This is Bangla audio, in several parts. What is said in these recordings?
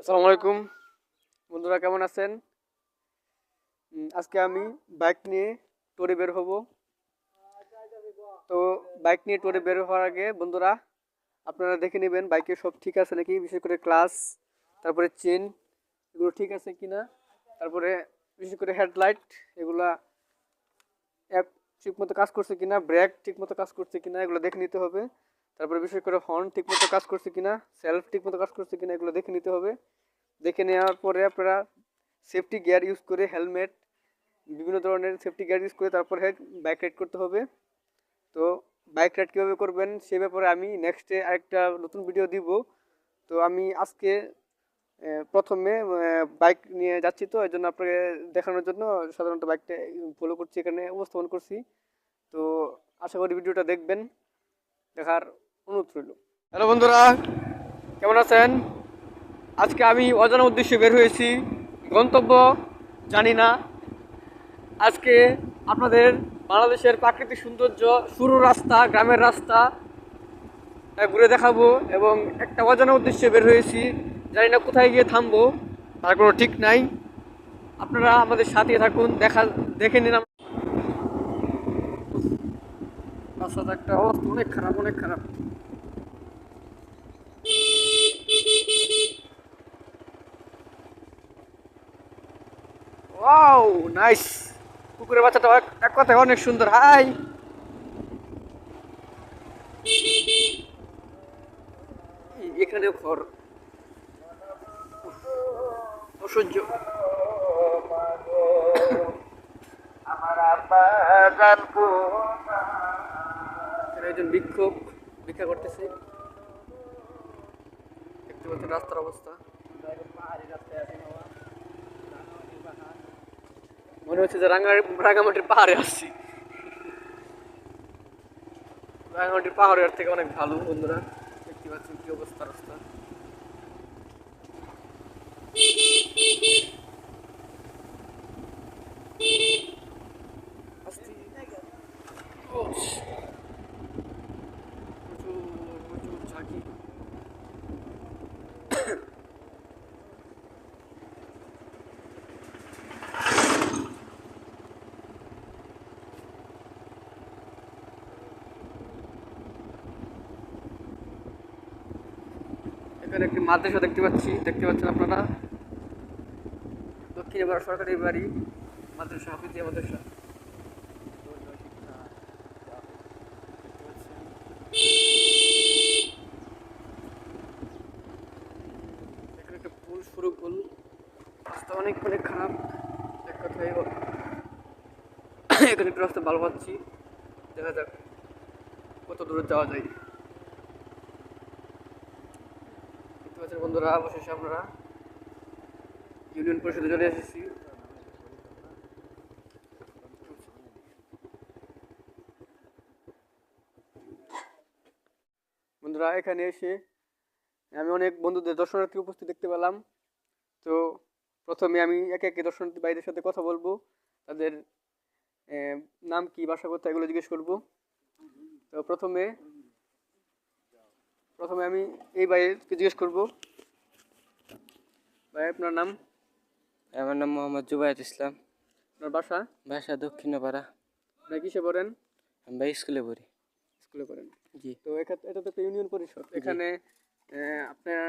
আসসালামু আলাইকুম। বন্ধুরা, কেমন আছেন? আজকে আমি বাইক নিয়ে ট্যুরে বের হব। তো বাইক নিয়ে ট্যুরে বের হওয়ার আগে, বন্ধুরা, আপনারা দেখে নেবেন বাইকে সব ঠিক আছে নাকি, বিশেষ করে ক্লাস তারপরে চেন, এগুলো ঠিক আছে কি না তারপরে বিশেষ করে হেডলাইট, এগুলা এক ঠিক মতো কাজ করছে কিনা, ব্রেক ঠিক মতো কাজ করছে কিনা, এগুলো দেখে নিতে হবে। তারপরে বিশেষ করে হর্ন ঠিকমতো কাজ করছে কিনা সেলফ ঠিক মতো কাজ করছে কিনা, এগুলো দেখে নিতে হবে। দেখে নেওয়ার পরে আপনারা সেফটি গিয়ার ইউজ করে হেলমেট বিভিন্ন ধরনের সেফটি গিয়ার ইউজ করে তারপরে বাইক রাইড করতে হবে। তো বাইক রাইড কীভাবে করবেন সে ব্যাপারে আমি নেক্সটে আরেকটা নতুন ভিডিও দিব। তো আমি আজকে প্রথমে বাইক নিয়ে যাচ্ছি তো এই জন্য আপনাকে দেখানোর জন্য সাধারণত বাইকটা ফলো করছি, এখানে উপস্থাপন করছি। তো আশা করি ভিডিওটা দেখবেন। দেখার অনুরোধ হ্যালো বন্ধুরা, কেমন আছেন? আজকে আমি অজানা উদ্দেশ্যে বের হয়েছি। গন্তব্য জানি না। আজকে আপনাদের বাংলাদেশের প্রাকৃতিক সৌন্দর্য শুরু রাস্তা, গ্রামের রাস্তা ঘুরে দেখাবো এবং একটা অজানা উদ্দেশ্যে বের হয়েছি। জানি না কোথায় গিয়ে থামবো, তার কোনো ঠিক নাই। আপনারা আমাদের সাথে থাকুন, দেখা, দেখে নিন রাস্তাটা একটা অবস্থা অনেক খারাপ অনেক খারাপ। ওয়াও নাইস কুকুরের বাচ্চাটা এক- কথায় অনেক সুন্দর। হাই এখানে ঘর। অসহ্য। একজন বিক্ষোভ ভিক্ষা করতেছে। রাস্তার অবস্থা। মনে হচ্ছে যে রাঙা রাঙ্গামাটির পাহাড়ে আসছি রাঙ্গামাটির পাহাড়ের থেকে অনেক ভালো বন্ধুরা। দেখতে পাচ্ছেন কি অবস্থা রাস্তা। এখানে একটি মাদ্রাসা দেখতে পাচ্ছি, দেখতে পাচ্ছেন আপনারা। দক্ষিণে বাড়া সরকারি বাড়ি, মাদ্রাসা, হাফিজিয়া মাদ্রাসা। এখানে একটা পুল শুরু পুল রাস্তা অনেক অনেক খারাপ। এক কথায় ও- এখানে একটু রাস্তা ভালো পাচ্ছি। দেখা যাক কত দূরে যাওয়া যায়। পাচ্ছেন বন্ধুরা, অবশেষে আপনারা ইউনিয়ন পরিষদে চলে এসেছি। বন্ধুরা, এখানে এসে আমি অনেক বন্ধুদের দর্শনার্থী উপস্থিত দেখতে পেলাম। তো প্রথমে আমি একে একে দর্শনার্থী ভাইদের সাথে কথা বলব। তাদের নাম কি, বাসা কোথায়, এগুলো জিজ্ঞেস করব। তো প্রথমে প্রথমে আমি এই ভাইকে জিজ্ঞেস করব। ভাই আপনার নাম? আমার নাম মোহাম্মদ জুবাইর ইসলাম। আপনার বাসা? বাসা দক্ষিণপাড়া। আপনি কিসে পড়েন? আমি ভাই স্কুলে পড়ি। স্কুলে পড়েন। জি। তো এটা তো একটা ইউনিয়ন পরিষদ। এখানে আপনার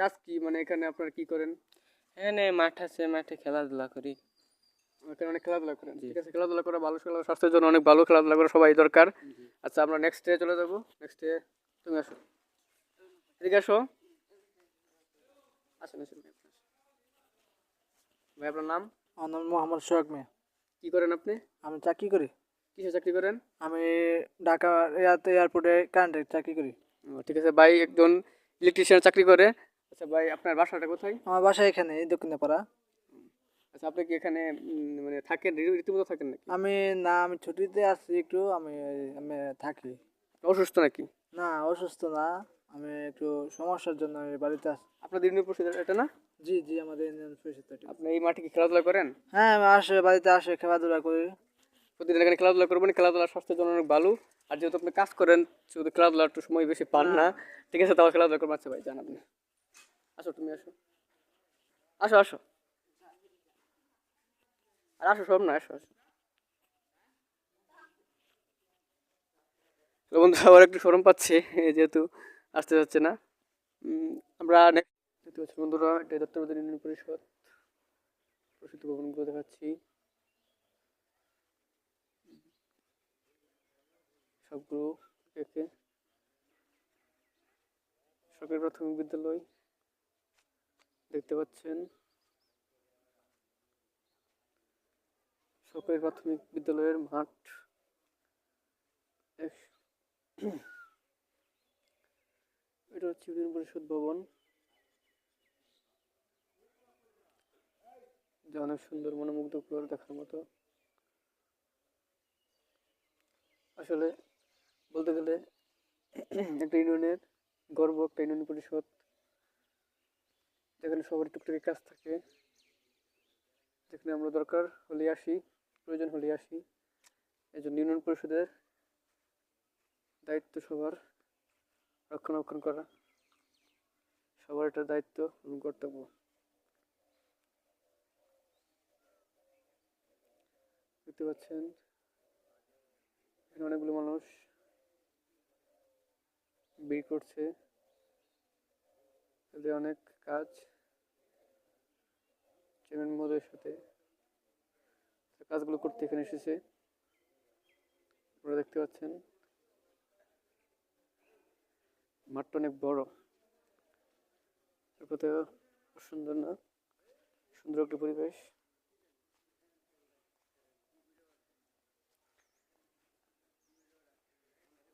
কাজ কি? মানে এখানে আপনার কি করেন? এখানে মাঠ আছে মাঠে খেলাধুলা করি। এখানে অনেক খেলাধুলা করেন। ঠিক আছে খেলাধুলা করা ভালো খেলা স্বাস্থ্যের জন্য অনেক ভালো খেলাধুলা করা সবাই দরকার। আচ্ছা আমরা নেক্সট ডে চলে যাব। নেক্সট ডে তুমি আসো। এদিকে আসো। আসেন আসেন ভাই, আপনার নাম? আমার নাম মোহাম্মদ সোহাগ মিয়া। কি করেন আপনি? আমি চাকরি করি। কিসে চাকরি করেন? আমি ঢাকা এয়ারতে এয়ারপোর্টে কারেন্টে চাকরি করি। ঠিক আছে ভাই একজন ইলেকট্রিশিয়ান চাকরি করে। আচ্ছা ভাই আপনার বাসাটা কোথায়? আমার বাসা এখানে দক্ষিণপাড়া। আচ্ছা আপনি কি এখানে মানে থাকেন? রীতিমতো থাকেন নাকি? আমি না আমি ছুটিতে আসছি একটু আমি আমি থাকি। অসুস্থ নাকি? না অসুস্থ না। আমি একটু সমস্যার জন্য আমি বাড়িতে আসি আপনাদের ইউনিয়ন পরিষদ এটা না? জি জি আমাদের ইউনিয়ন পরিষদ থেকে। আপনি এই মাঠে কি খেলাধুলা করেন? হ্যাঁ আমি আসে বাড়িতে আসে খেলাধুলা করি। প্রতিদিন এখানে খেলাধুলা করবেন খেলাধুলা স্বাস্থ্যের জন্য অনেক ভালো আর যেহেতু আপনি কাজ করেন শুধু খেলাধুলা একটু সময় বেশি পান না। ঠিক আছে তাও খেলাধুলা করবেন আচ্ছা ভাই জান আপনি। আসো তুমি আসো। আসো আসো। আর আসো সব না আসো আসো। বন্ধু আবার একটু সরম পাচ্ছে যেহেতু আসতে যাচ্ছে না। আমরা দেখতে পাচ্ছি বন্ধুরা, এটা দত্তবাদের ইউনিয়ন পরিষদ। প্রসিদ্ধ ভবনগুলো দেখাচ্ছি। সবগুলো একে সরকারি প্রাথমিক বিদ্যালয় দেখতে পাচ্ছেন। সরকারি প্রাথমিক বিদ্যালয়ের মাঠ। ইউনিয়ন পরিষদ ভবন। যা অনেক সুন্দর মনোমুগ্ধকর দেখার মতো। আসলে বলতে গেলে একটা ইউনিয়নের গর্ব, একটা ইউনিয়ন পরিষদ, যেখানে সবার টুকটাকি কাজ থাকে। যেখানে আমরা দরকার হলে আসি, প্রয়োজন হলে আসি। এই জন্য ইউনিয়ন পরিষদের দায়িত্ব সবার রক্ষণাবেক্ষণ করা। সবার এটা দায়িত্ব এবং কর্তব্য। দেখতে পাচ্ছেন, এখানে অনেকগুলো মানুষ ভিড় করছে। এদের অনেক কাজ চেয়ারম্যান মহোদয়ের সাথে। কাজগুলো করতে এখানে এসেছে। আপনারা দেখতে পাচ্ছেন, মাঠটা অনেক বড়। কোথাও সুন্দর না? সুন্দর একটা পরিবেশ।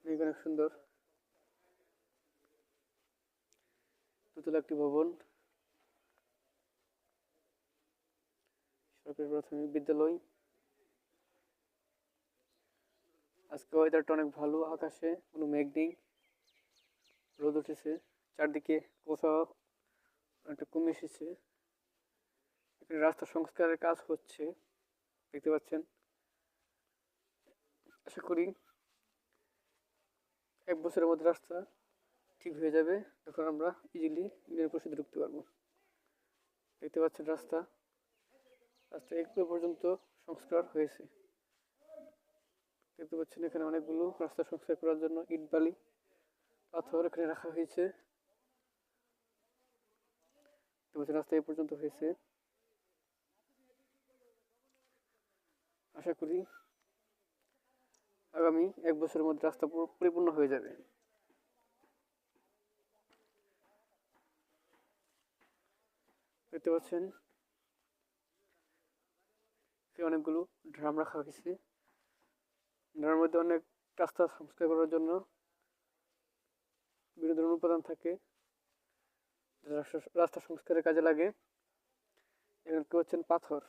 অনেক সুন্দর। দোতলা একটি ভবন। সরকারি প্রাথমিক বিদ্যালয়। আজকে ওয়েদারটা অনেক ভালো, আকাশে কোনো মেঘ নেই। রোদ উঠেছে। চারদিকে কোথাও অনেকটা কমে এসেছে। এখানে রাস্তা সংস্কারের কাজ হচ্ছে, দেখতে পাচ্ছেন। আশা করি এক বছরের মধ্যে রাস্তা ঠিক হয়ে যাবে। তখন আমরা ইজিলি ইউনিয়ন পরিষদে ঢুকতে পারব। দেখতে পাচ্ছেন রাস্তা। রাস্তা একটু পর্যন্ত সংস্কার হয়েছে। দেখতে পাচ্ছেন এখানে অনেকগুলো রাস্তা সংস্কার করার জন্য ইট বালি, পাথর এখানে রাখা হয়েছে। পাচ্ছেন রাস্তা এই পর্যন্ত হয়েছে। আশা করি আগামী এক বছরের মধ্যে রাস্তা পুরো পরিপূর্ণ হয়ে যাবে। দেখতে পাচ্ছেন অনেকগুলো ড্রাম রাখা হয়েছে। ড্রামের মধ্যে অনেক রাস্তা সংস্কার করার জন্য বিভিন্ন ধরনের উপাদান থাকে। রাস্তা- সংস্কারের কাজে লাগে। এখানে দেখতে পাচ্ছেন পাথর।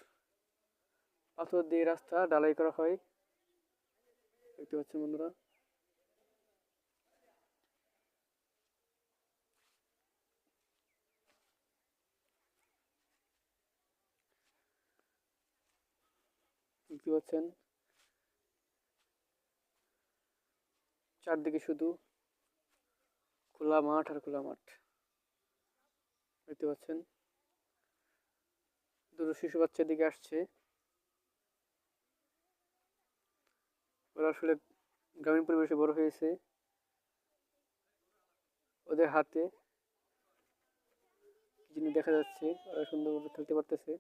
পাথর দিয়ে রাস্তা ঢালাই করা হয়। দেখতে পাচ্ছেন বন্ধুরা। দেখতে পাচ্ছেন। চারদিকে শুধু খোলা মাঠ আর খোলা মাঠ। দেখতে পাচ্ছেন। দুটো শিশু বাচ্চার দিকে আসছে। ওরা আসলে গ্রামীণ পরিবেশে বড় হয়েছে। ওদের হাতে জিনিস দেখা যাচ্ছে। ওরা সুন্দরভাবে খেলতে পারতেছে।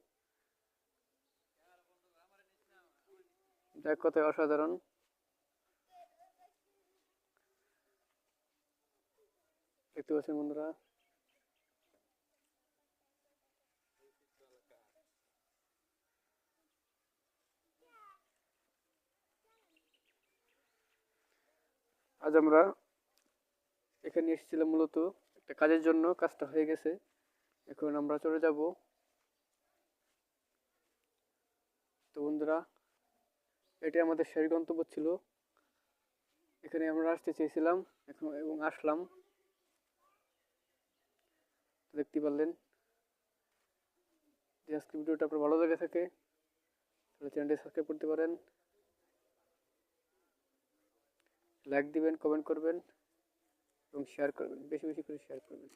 এক কথায় অসাধারণ। দেখতে পাচ্ছেন বন্ধুরা। আজ আমরা এখানে এসেছিলাম মূলত একটা কাজের জন্য, কাজটা হয়ে গেছে। এখন আমরা চলে যাব। তো বন্ধুরা এটি আমাদের শেষ গন্তব্য ছিল। এখানে আমরা আসতে চেয়েছিলাম, এখন এবং আসলাম। দেখতে পারলেন যে আজকে ভিডিওটা আপনার ভালো লেগে থাকে, তাহলে চ্যানেলটি সাবস্ক্রাইব করতে পারেন। লাইক দিবেন কমেন্ট করবেন এবং শেয়ার করবেন। বেশি বেশি করে শেয়ার করবেন।